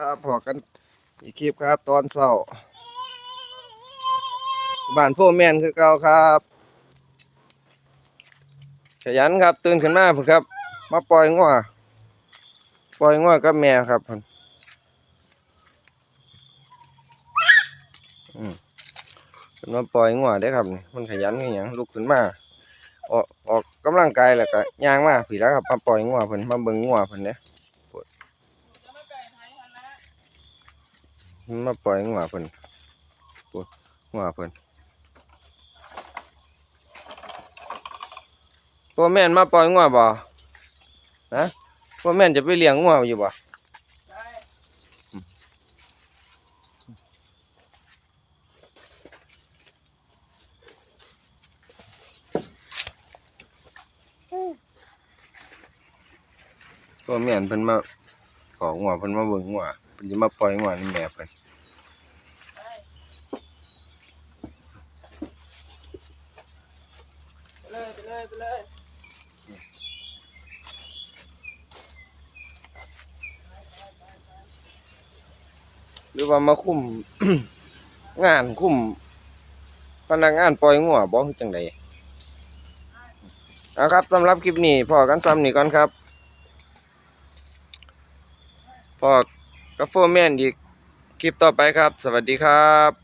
ครับพอกันอีกคลิปครับตอนเช้าบ้านโฟแมนคือเก่าครับ ขยันครับตื่นขึ้นมาพุ่นครับ มาปล่อยงัวปล่อยงัวกับแม่ครับพุ่นอืมเพิ่นมาปล่อยงัวได้ครับมันขยันคือหยังลุกขึ้นมาออกออกกำลังกายแล้วก็ย่างมาผีแล้วครับมาปล่อยงัวเพิ่นมาเบิ่งงัวเพิ่นเด้อ มันมาปล่อยงัวเพิ่นปวดงัวเพิ่นตัวแม่นมาปล่อยงัวบ่นะตัวแม่นจะไปเลี้ยงงัวอยู่บ่ตัวแม่นเพิ่นมาของงัวเพิ่นมาเบิ่งงัว นจะมาปล่อยงัวนี่แม่เพิ่นไปเลยไปเลยไปเลยหรือว่ามาคุมงานคุมพนักงานปล่อยงัวบ่คือจังไดเอาครับสำหรับคลิปนี้พอกันซ้ำนี่ก่อนครับพอ กับโฟร์แมนอีกคลิปต่อไปครับ สวัสดีครับ